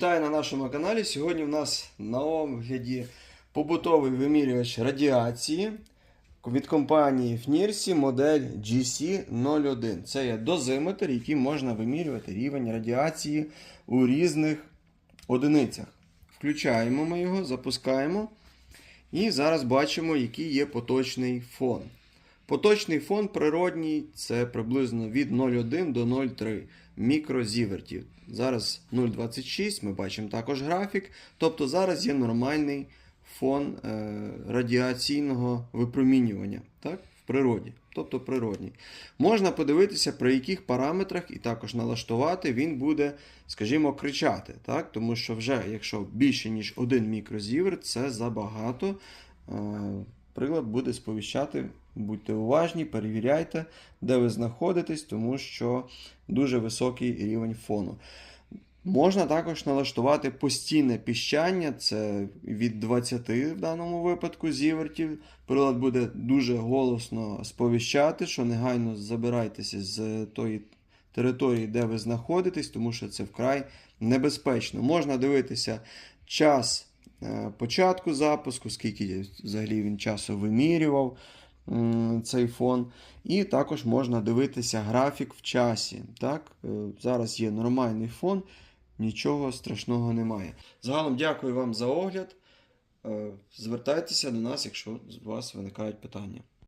Вітаю на нашому каналі. Сьогодні в нас на огляді побутовий вимірювач радіації від компанії FNIRSI модель GC01. Це є дозиметр, який можна вимірювати рівень радіації у різних одиницях. Включаємо ми його, запускаємо. І зараз бачимо, який є поточний фон. Поточний фон природній це приблизно від 0,1 до 0,3 мікрозівертів. Зараз 0,26, ми бачимо також графік. Тобто зараз є нормальний фон е, радіаційного випромінювання так, в природі. Тобто природній. Можна подивитися, при яких параметрах і також налаштувати, він буде, скажімо, кричати. Так? Тому що вже, якщо більше, ніж 1 мікрозіверт, це забагато. Прилад буде сповіщати, будьте уважні, перевіряйте, де ви знаходитесь, тому що дуже високий рівень фону. Можна також налаштувати постійне піщання, це від 20 в даному випадку зівертів. Прилад буде дуже голосно сповіщати, що негайно забирайтеся з тої території, де ви знаходитесь, тому що це вкрай небезпечно. Можна дивитися час початку запуску, скільки взагалі він часу вимірював цей фон. І також можна дивитися графік в часі. Так? Е, Зараз є нормальний фон, нічого страшного немає. Загалом дякую вам за огляд. Е, Звертайтеся до нас, якщо у вас виникають питання.